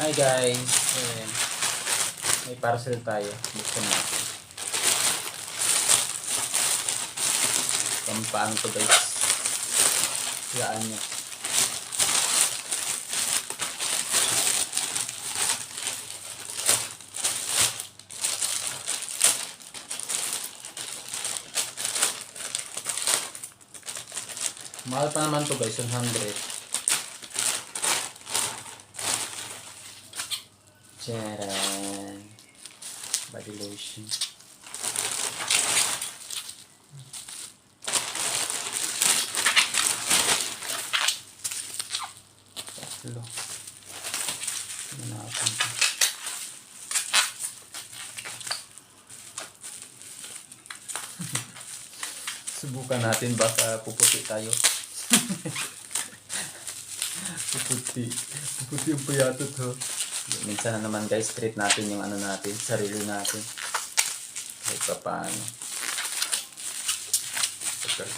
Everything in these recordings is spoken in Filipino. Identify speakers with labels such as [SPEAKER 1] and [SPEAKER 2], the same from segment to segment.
[SPEAKER 1] Hi guys! Ayan. May parcel tayo. Buksan natin. Pampaano to guys? Yaan nyo. Mahal pa naman to guys, 100. Charan. Body lotion. Tatlo. Natin to. Subukan natin baka puputi tayo. puputi. Puputi yung payatot ho. Minsan na naman guys, treat natin yung ano natin, sarili natin. Kahit pa paano. Okay.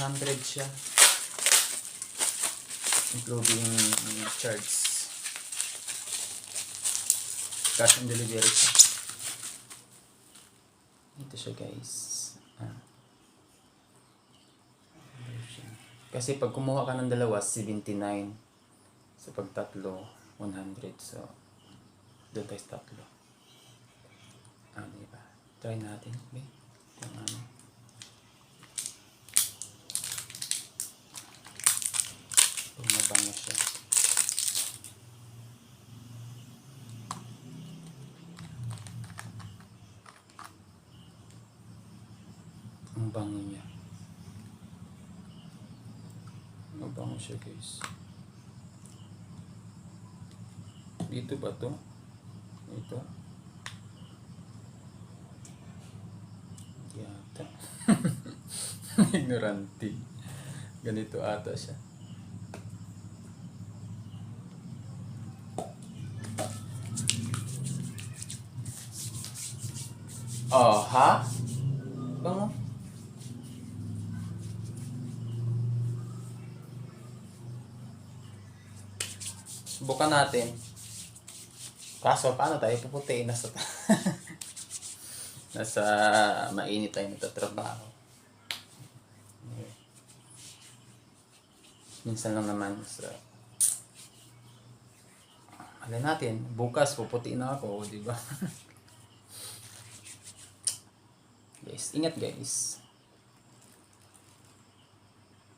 [SPEAKER 1] Hundred siya. Including um, charge. Cash on delivery siya. Ito siya guys. Ah. Kasi pag kumuha ka ng dalawa, 79. So pag tatlo, 100. So, doon tayo sa tatlo. Ano ba? Try natin. Okay? Yung ano. Bumabango siya. Ang bango niya. Mabango siya guys. Dito ba to? Ito? Yata. Ignorante. Ganito ata siya. Oh, ha? Bango. Subukan natin. Kaso, paano tayo puputiin? Nasa, nasa mainit tayo nagtatrabaho. Minsan lang naman sa... Alin natin, bukas puputiin na ako, di ba? guys, ingat guys.